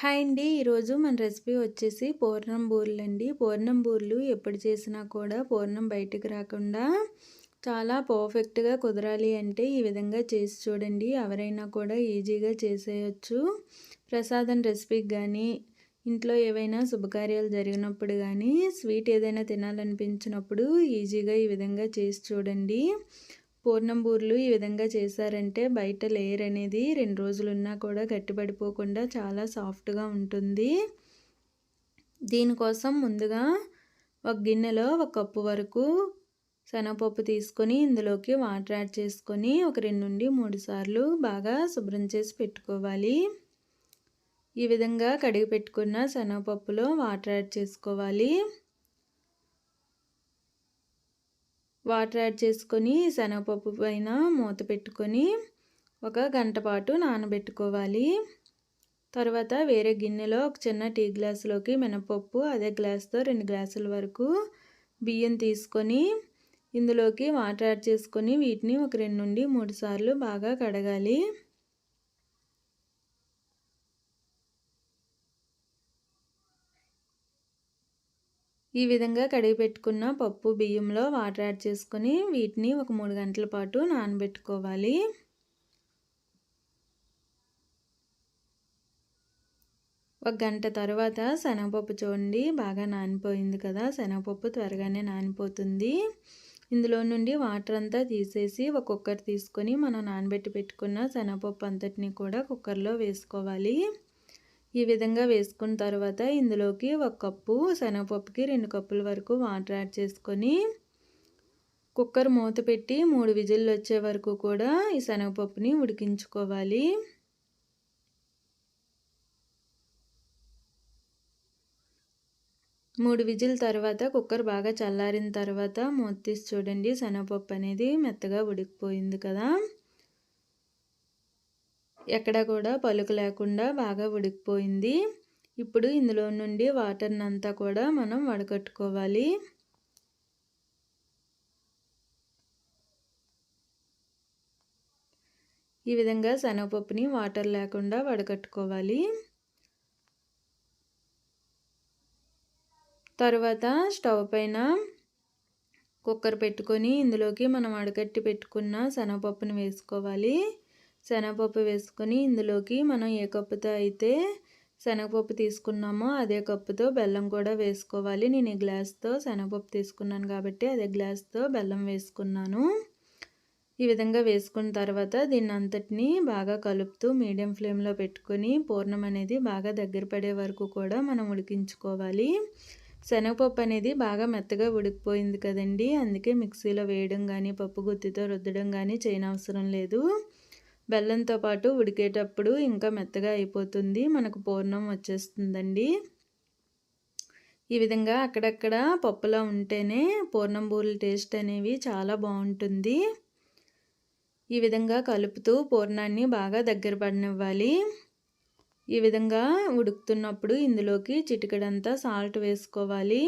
Hi అండి. ఈరోజు మన రెసిపీ వచ్చేసి పూర్ణం బూర్లు అండి పూర్ణం బూర్లు ఎప్పుడు చేసినా కూడా పూర్ణం బయటకు రాకుండా చాలా పర్ఫెక్ట్గా కుదరాలి అంటే ఈ విధంగా చేసి చూడండి. ఎవరైనా కూడా ఈజీగా చేసేయచ్చు. ప్రసాదం రెసిపీకి కానీ ఇంట్లో ఏవైనా శుభకార్యాలు జరిగినప్పుడు కానీ స్వీట్ ఏదైనా తినాలనిపించినప్పుడు ఈజీగా ఈ విధంగా చేసి చూడండి. పూర్ణంబూర్లు ఈ విధంగా చేశారంటే బయట లేయర్ అనేది రెండు రోజులున్నా కూడా గట్టిపడిపోకుండా చాలా సాఫ్ట్గా ఉంటుంది. దీనికోసం ముందుగా ఒక గిన్నెలో ఒక కప్పు వరకు శనగపప్పు తీసుకొని ఇందులోకి వాటర్ యాడ్ చేసుకొని ఒక రెండు నుండి మూడు సార్లు బాగా శుభ్రం చేసి పెట్టుకోవాలి. ఈ విధంగా కడిగి పెట్టుకున్న శనగపప్పులో వాటర్ యాడ్ చేసుకోవాలి. వాటర్ యాడ్ చేసుకొని శనగపప్పు పైన మూత పెట్టుకొని ఒక గంట పాటు నానబెట్టుకోవాలి. తర్వాత వేరే గిన్నెలో ఒక చిన్న టీ గ్లాసులోకి మినపప్పు అదే గ్లాస్తో రెండు గ్లాసుల వరకు బియ్యం తీసుకొని ఇందులోకి వాటర్ యాడ్ చేసుకొని వీటిని ఒక రెండు నుండి మూడు సార్లు బాగా కడగాలి. ఈ విధంగా కడిగి పెట్టుకున్న పప్పు బియ్యంలో వాటర్ యాడ్ చేసుకొని వీటిని ఒక మూడు గంటల పాటు నానబెట్టుకోవాలి. ఒక గంట తర్వాత శనగపప్పు చూడండి బాగా నానిపోయింది కదా. శనగపప్పు త్వరగానే నానిపోతుంది. ఇందులో నుండి వాటర్ అంతా తీసేసి ఒక కుక్కర్ తీసుకొని మనం నానబెట్టి పెట్టుకున్న శనగపప్పు అంతటిని కూడా కుక్కర్లో వేసుకోవాలి. ఈ విధంగా వేసుకున్న తర్వాత ఇందులోకి ఒక కప్పు శనగపప్పుకి రెండు కప్పుల వరకు వాటర్ యాడ్ చేసుకొని కుక్కర్ మూత పెట్టి మూడు విజిల్లు వచ్చే వరకు కూడా ఈ శనగపప్పుని ఉడికించుకోవాలి. మూడు విజిల్ తర్వాత కుక్కర్ బాగా చల్లారిన తర్వాత మూత తీసి చూడండి శనగపప్పు అనేది మెత్తగా ఉడికిపోయింది కదా. ఎక్కడ కూడా పలుకు లేకుండా బాగా ఉడికిపోయింది. ఇప్పుడు ఇందులో నుండి వాటర్ని అంతా కూడా మనం వడకట్టుకోవాలి. ఈ విధంగా శనగపప్పుని వాటర్ లేకుండా వడకట్టుకోవాలి. తర్వాత స్టవ్ పైన కుక్కర్ పెట్టుకొని ఇందులోకి మనం అడగట్టి పెట్టుకున్న శనగపప్పుని వేసుకోవాలి. శనగపప్పు వేసుకొని ఇందులోకి మనం ఏ కప్పుతో అయితే శనగపప్పు తీసుకున్నామో అదే కప్పుతో బెల్లం కూడా వేసుకోవాలి. నేను ఈ గ్లాస్తో శనగపప్పు తీసుకున్నాను కాబట్టి అదే గ్లాస్తో బెల్లం వేసుకున్నాను. ఈ విధంగా వేసుకున్న తర్వాత దీన్ని అంతటిని బాగా కలుపుతూ మీడియం ఫ్లేమ్లో పెట్టుకొని పూర్ణం అనేది బాగా దగ్గర పడే వరకు కూడా మనం ఉడికించుకోవాలి. శనగపప్పు అనేది బాగా మెత్తగా ఉడికిపోయింది కదండి. అందుకే మిక్సీలో వేయడం కానీ పప్పు గుత్తితో రుద్దడం కానీ చేయనవసరం లేదు. బెల్లంతో పాటు ఉడికేటప్పుడు ఇంకా మెత్తగా అయిపోతుంది. మనకు పూర్ణం వచ్చేస్తుందండి. ఈ విధంగా అక్కడక్కడ పప్పులో ఉంటేనే పూర్ణం బూరెల టేస్ట్ అనేవి చాలా బాగుంటుంది. ఈ విధంగా కలుపుతూ పూర్ణాన్ని బాగా దగ్గర పడనివ్వాలి. ఈ విధంగా ఉడుకుతున్నప్పుడు ఇందులోకి చిటికడంతా సాల్ట్ వేసుకోవాలి.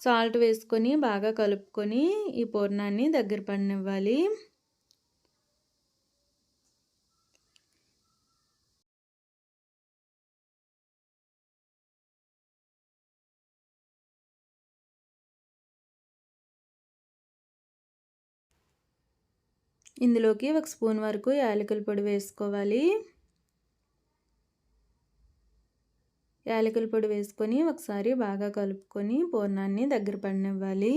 సాల్ట్ వేసుకొని బాగా కలుపుకొని ఈ పూర్ణాన్ని దగ్గర పడనివ్వాలి. ఇందులోకి ఒక స్పూన్ వరకు యాలకుల పొడి వేసుకోవాలి. యాలకుల పొడి వేసుకొని ఒకసారి బాగా కలుపుకొని పూర్ణాన్ని దగ్గర పడినివ్వాలి.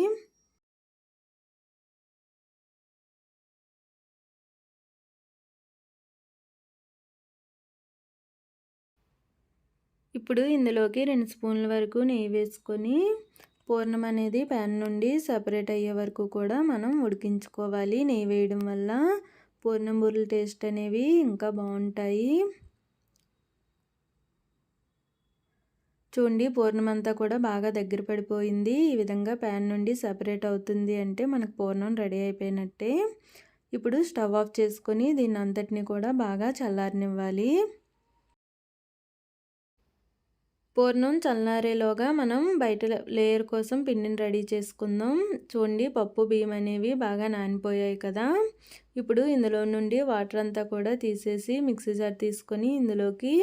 ఇప్పుడు ఇందులోకి రెండు స్పూన్ల వరకు నెయ్యి వేసుకొని పూర్ణం అనేది ప్యాన్ నుండి సపరేట్ అయ్యే వరకు కూడా మనం ఉడికించుకోవాలి. నెయ్యి వేయడం వల్ల పూర్ణం బూరెల టేస్ట్ అనేవి ఇంకా బాగుంటాయి. చూడండి పూర్ణం అంతా కూడా బాగా దగ్గర పడిపోయింది. ఈ విధంగా ప్యాన్ నుండి సపరేట్ అవుతుంది అంటే మనకు పూర్ణం రెడీ అయిపోయినట్టే. ఇప్పుడు స్టవ్ ఆఫ్ చేసుకొని దీన్ని అంతటిని కూడా బాగా చల్లారనివ్వాలి. పూర్ణం చల్లారేలోగా మనం బయట లేయర్ కోసం పిండిని రెడీ చేసుకుందాం. చూడండి పప్పు బియ్యం అనేవి బాగా నానిపోయాయి కదా. ఇప్పుడు ఇందులో నుండి వాటర్ అంతా కూడా తీసేసి మిక్సీ జార్ తీసుకొని ఇందులోకి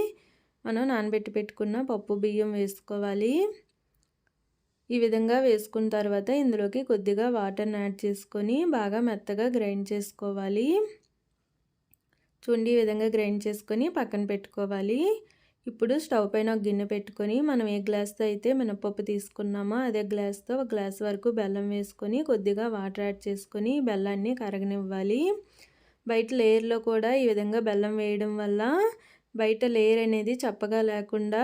మనం నానబెట్టి పెట్టుకున్న పప్పు బియ్యం వేసుకోవాలి. ఈ విధంగా వేసుకున్న తర్వాత ఇందులోకి కొద్దిగా వాటర్ని యాడ్ చేసుకొని బాగా మెత్తగా గ్రైండ్ చేసుకోవాలి. చూడండి ఈ విధంగా గ్రైండ్ చేసుకొని పక్కన పెట్టుకోవాలి. ఇప్పుడు స్టవ్ పైన ఒక గిన్నె పెట్టుకొని మనం ఏ గ్లాస్తో అయితే మినపప్పు తీసుకున్నామో అదే గ్లాస్తో ఒక గ్లాస్ వరకు బెల్లం వేసుకొని కొద్దిగా వాటర్ యాడ్ చేసుకొని బెల్లాన్ని కరగనివ్వాలి. బయట లేయర్లో కూడా ఈ విధంగా బెల్లం వేయడం వల్ల బయట లేయర్ అనేది చప్పగా లేకుండా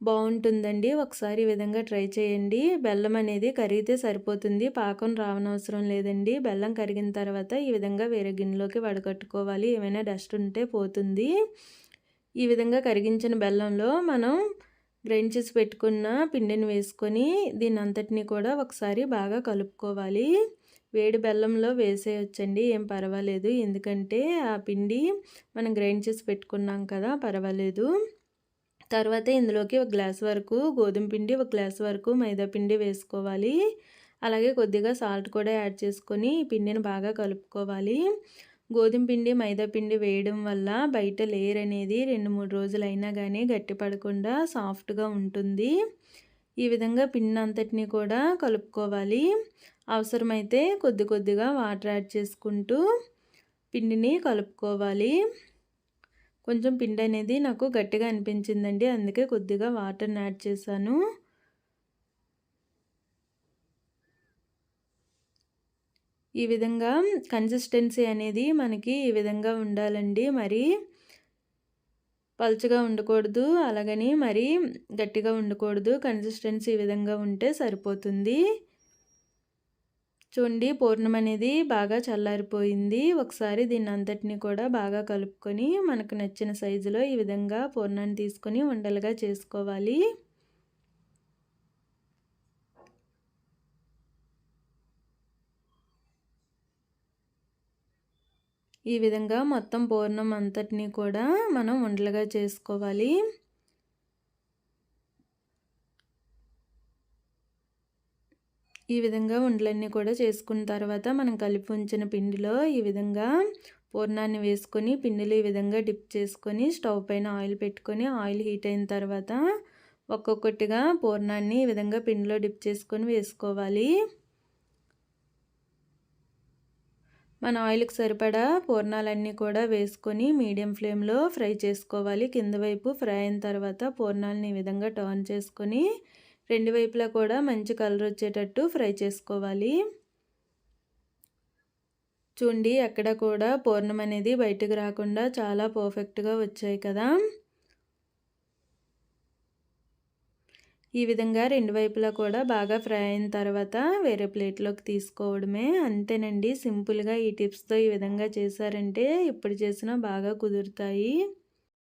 బాగుంటుందండి. ఒకసారి ఈ విధంగా ట్రై చేయండి. బెల్లం అనేది కరిగితే సరిపోతుంది. పాకం రావనవసరం లేదండి. బెల్లం కరిగిన తర్వాత ఈ విధంగా వేరే గిన్నెలోకి వడగట్టుకోవాలి ఏమైనా డస్ట్ ఉంటే పోతుంది. ఈ విధంగా కరిగించిన బెల్లంలో మనం గ్రైండ్ చేసి పెట్టుకున్న పిండిని వేసుకొని దీని అంతటిని కూడా ఒకసారి బాగా కలుపుకోవాలి. వేడి బెల్లంలో వేసేయచ్చండి ఏం పర్వాలేదు. ఎందుకంటే ఆ పిండి మనం గ్రైండ్ చేసి పెట్టుకున్నాం కదా పర్వాలేదు. తర్వాత ఇందులోకి ఒక గ్లాస్ వరకు గోధుమ పిండి ఒక గ్లాస్ వరకు మైదా పిండి వేసుకోవాలి. అలాగే కొద్దిగా సాల్ట్ కూడా యాడ్ చేసుకొని ఈ పిండిని బాగా కలుపుకోవాలి. గోధుమ పిండి మైదా పిండి వేయడం వల్ల బయట లేయర్ అనేది రెండు మూడు రోజులైనా కానీ గట్టిపడకుండా సాఫ్ట్గా ఉంటుంది. ఈ విధంగా పిండి అంతటిని కూడా కలుపుకోవాలి. అవసరమైతే కొద్ది కొద్దిగా వాటర్ యాడ్ చేసుకుంటూ పిండిని కలుపుకోవాలి. కొంచెం పిండి అనేది నాకు గట్టిగా అనిపించిందండి అందుకే కొద్దిగా వాటర్ని యాడ్ చేశాను. ఈ విధంగా కన్సిస్టెన్సీ అనేది మనకి ఈ విధంగా ఉండాలండి. మరి పలుచగా ఉండకూడదు అలాగని మరి గట్టిగా ఉండకూడదు. కన్సిస్టెన్సీ ఈ విధంగా ఉంటే సరిపోతుంది. చూడండి పూర్ణం అనేది బాగా చల్లారిపోయింది. ఒకసారి దీన్ని అంతటిని కూడా బాగా కలుపుకొని మనకు నచ్చిన సైజులో ఈ విధంగా పూర్ణాన్ని తీసుకొని ఉండలుగా చేసుకోవాలి. ఈ విధంగా మొత్తం పూర్ణం అంతటినీ కూడా మనం ఉండలుగా చేసుకోవాలి. ఈ విధంగా ఉండలన్నీ కూడా చేసుకున్న తర్వాత మనం కలిపి ఉంచిన పిండిలో ఈ విధంగా పూర్ణాన్ని వేసుకొని పిండిలో ఈ విధంగా డిప్ చేసుకొని స్టవ్ పైన ఆయిల్ పెట్టుకొని ఆయిల్ హీట్ అయిన తర్వాత ఒక్కొక్కటిగా పూర్ణాన్ని ఈ విధంగా పిండిలో డిప్ చేసుకొని వేసుకోవాలి. మన ఆయిల్కి సరిపడా పూర్ణాలన్నీ కూడా వేసుకొని మీడియం ఫ్లేమ్లో ఫ్రై చేసుకోవాలి. కింద వైపు ఫ్రై అయిన తర్వాత పూర్ణాలని ఈ విధంగా టర్న్ చేసుకొని రెండు వైపులా కూడా మంచి కలర్ వచ్చేటట్టు ఫ్రై చేసుకోవాలి. చూడండి ఎక్కడ కూడా పూర్ణం అనేది బయటకు రాకుండా చాలా పర్ఫెక్ట్గా వచ్చాయి కదా. ఈ విధంగా రెండు వైపులా కూడా బాగా ఫ్రై అయిన తర్వాత వేరే ప్లేట్లోకి తీసుకోవడమే అంతేనండి. సింపుల్గా ఈ టిప్స్తో ఈ విధంగా చేశారంటే ఇప్పుడు చేసినా బాగా కుదురుతాయి.